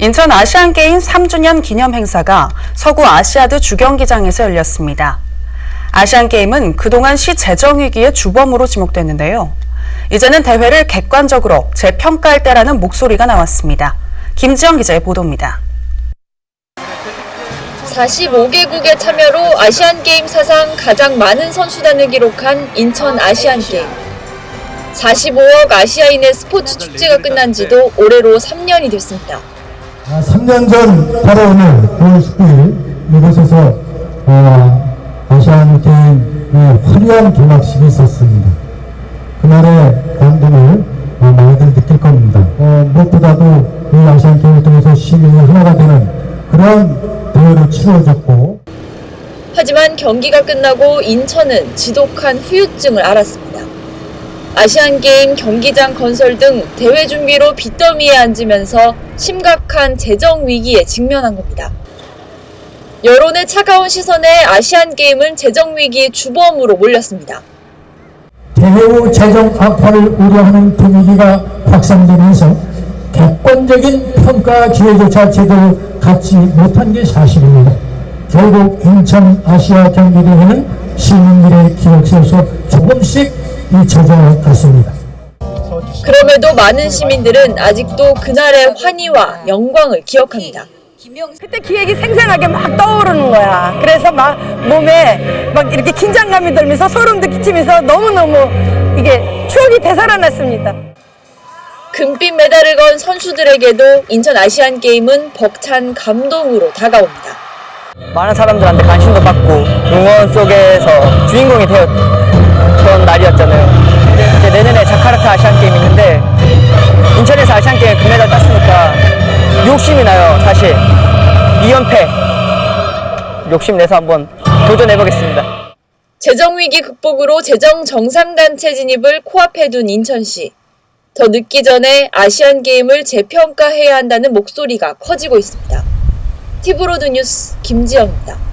인천 아시안게임 3주년 기념 행사가 서구 아시아드 주경기장에서 열렸습니다. 아시안게임은 그동안 시 재정위기의 주범으로 지목됐는데요. 이제는 대회를 객관적으로 재평가할 때라는 목소리가 나왔습니다. 김지영 기자의 보도입니다. 45개국의 참여로 아시안게임 사상 가장 많은 선수단을 기록한 인천 아시안게임. 45억 아시아인의 스포츠 축제가 끝난 지도 올해로 3년이 됐습니다. 아, 3년 전 바로 오늘 9월 19일 이곳에서 어, 아시안 게임의 화려한 개막식이 있었습니다. 그날의 감동을 어, 많이들 느낄 겁니다. 어, 무엇보다도 이 아시안 게임을 통해서 시민이 하나가 되는 그런 대회로 치러졌고 하지만 경기가 끝나고 인천은 지독한 후유증을 알았습니다. 아시안게임 경기장 건설 등 대회 준비로 빚더미에 앉으면서 심각한 재정 위기에 직면한 겁니다. 여론의 차가운 시선에 아시안게임은 재정 위기의 주범으로 몰렸습니다. 후 재정 악화를 우려하는 분위기가 확산되면서 객관적인 평가 기회조차 제대로 갖지 못한 게 사실입니다. 결국 인천 아시아 경기대회는 시민들의 기억 속에서 조금씩 갔습니다. 그럼에도 많은 시민들은 아직도 그날의 환희와 영광을 기억합니다. 그때 기억이 생생하게 막 떠오르는 거야. 그래서 막 몸에 막 이렇게 긴장감이 들면서 소름도 끼치면서 너무너무 이게 추억이 되살아났습니다. 금빛 메달을 건 선수들에게도 인천 아시안 게임은 벅찬 감동으로 다가옵니다. 많은 사람들한테 관심도 받고 응원 속에서 주인공이 되었 아시안 게임 금메달 땄으니까 욕심이 나요, 사실. 2연패 욕심 내서 한번 도전해 보겠습니다. 재정 위기 극복으로 재정 정상단체 진입을 코앞에 둔 인천시. 더 늦기 전에 아시안 게임을 재평가해야 한다는 목소리가 커지고 있습니다. 티브로드 뉴스 김지영입니다.